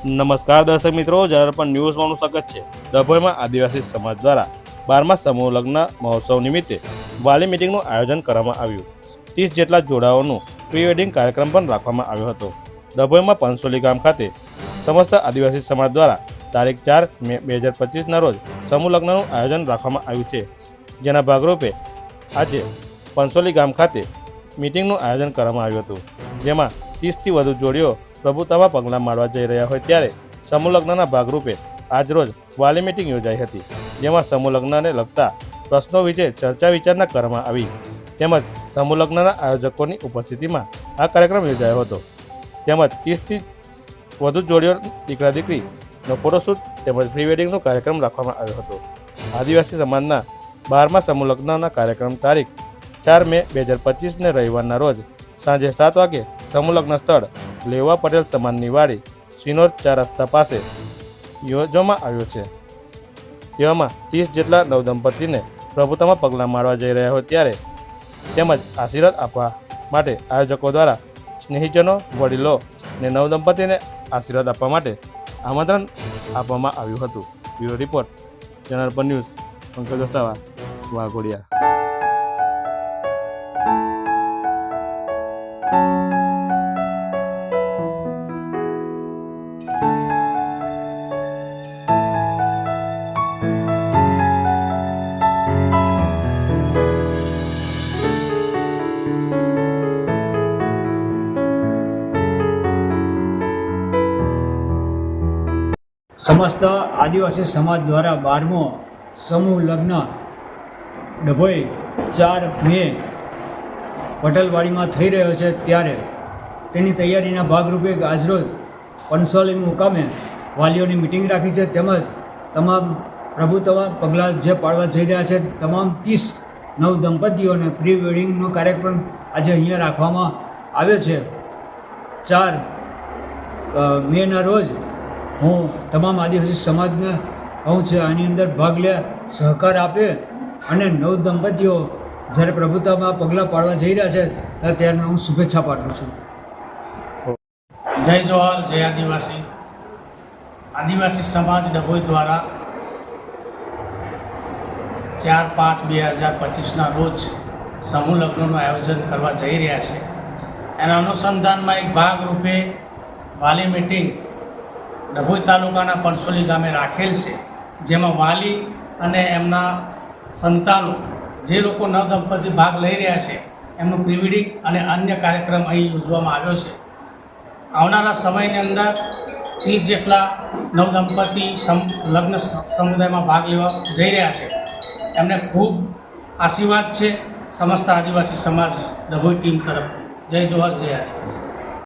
નમસ્કાર દર્શક મિત્રો જનર પણ ન્યૂઝમાં સ્વાગત છે ડભોઈમાં આદિવાસી સમાજ દ્વારા બારમા સમૂહ લગ્ન મહોત્સવ નિમિત્તે વાલી મિટિંગનું આયોજન કરવામાં આવ્યું. ત્રીસ જેટલા જોડાઓનું પ્રી વેડિંગ કાર્યક્રમ પણ રાખવામાં આવ્યો હતો. ડભોઈમાં પંસોલી ગામ ખાતે સમસ્ત આદિવાસી સમાજ દ્વારા તારીખ ચાર મે બે હજાર પચીસના રોજ સમૂહ લગ્નનું આયોજન રાખવામાં આવ્યું છે. જેના ભાગરૂપે આજે પંસોલી ગામ ખાતે મિટિંગનું આયોજન કરવામાં આવ્યું હતું. જેમાં ત્રીસથી વધુ જોડીઓ પ્રભુતામાં પગલાં મારવા જઈ રહ્યા હોય ત્યારે સમૂહ લગ્નના ભાગરૂપે આજરોજ વાલી મિટિંગ યોજાઈ હતી, જેમાં સમૂહ લગ્નને લગતા પ્રશ્નો વિશે ચર્ચા વિચારણા કરવામાં આવી. તેમજ સમૂહ લગ્નના આયોજકોની ઉપસ્થિતિમાં આ કાર્યક્રમ યોજાયો હતો. તેમજ ત્રીસથી વધુ જોડીઓ દીકરા દીકરીનો ફોટોશૂટ તેમજ પ્રી વેડિંગનો કાર્યક્રમ રાખવામાં આવ્યો હતો. આદિવાસી સમાજના બારમા સમૂહ લગ્નના કાર્યક્રમ તારીખ ચાર મે બે હજાર પચીસને રવિવારના રોજ સાંજે સાત વાગે સમૂહ લગ્ન સ્થળ લેવા પટેલ સમાજની વાડી સિનોર ચાર રસ્તા પાસે યોજવામાં આવ્યો છે. તેવામાં ત્રીસ જેટલા નવદંપતિને પ્રભુતામાં પગલાં મારવા જઈ રહ્યા હોય ત્યારે તેમજ આશીર્વાદ આપવા માટે આયોજકો દ્વારા સ્નેહીજનો, વડીલો ને નવદંપતિને આશીર્વાદ આપવા માટે આમંત્રણ આપવામાં આવ્યું હતું. બ્યુરો રિપોર્ટ, ચેનલ પર ન્યૂઝ, પંકજ વસાવા, વાઘોડિયા. સમસ્ત આદિવાસી સમાજ દ્વારા બારમો સમૂહ લગ્ન ડભોઈ ચાર મે પટલવાડીમાં થઈ રહ્યો છે ત્યારે તેની તૈયારીના ભાગરૂપે આજરોજ પંસોલી મુકામે વાલીઓની મિટિંગ રાખી છે તેમજ તમામ પ્રભુત્વ પગલાં જે પાડવા જઈ રહ્યા છે તમામ ત્રીસ નવ દંપતીઓને પ્રી વેડિંગનો કાર્યક્રમ આજે અહીંયા રાખવામાં આવ્યો છે. ચાર મેના રોજ હું તમામ આદિવાસી સમાજને કહું છું, આની અંદર ભાગ લે, સહકાર આપે અને નવ દંપતીઓ જ્યારે પ્રભુતામાં પગલાં પાડવા જઈ રહ્યા છે, ત્યારે હું શુભેચ્છા પાઠવું છું. જય જોહર, જય આદિવાસી. આદિવાસી સમાજ ડભોઈ દ્વારા ચાર પાંચ બે હજાર પચીસના રોજ સમૂહ લગ્નનું આયોજન કરવા જઈ રહ્યા છે. એના અનુસંધાનમાં એક ભાગરૂપે વાલી મિટિંગ ડભોઈ તાલુકાના પરસોલી ગામે રાખેલ છે, જેમાં વાલી અને એમના સંતાનો જે લોકો નવ દંપતી ભાગ લઈ રહ્યા છે, એમનું પ્રિવિડિંગ અને અન્ય કાર્યક્રમ અહીં યોજવામાં આવ્યો છે. આવનારા સમયની અંદર ત્રીસ જેટલા નવદંપતિ સમ, લગ્ન સમુદાયમાં ભાગ લેવા જઈ રહ્યા છે. એમને ખૂબ આશીર્વાદ છે સમસ્ત આદિવાસી સમાજ ડભોઈ ટીમ તરફથી. જય જોહર, જય આદિવાસી.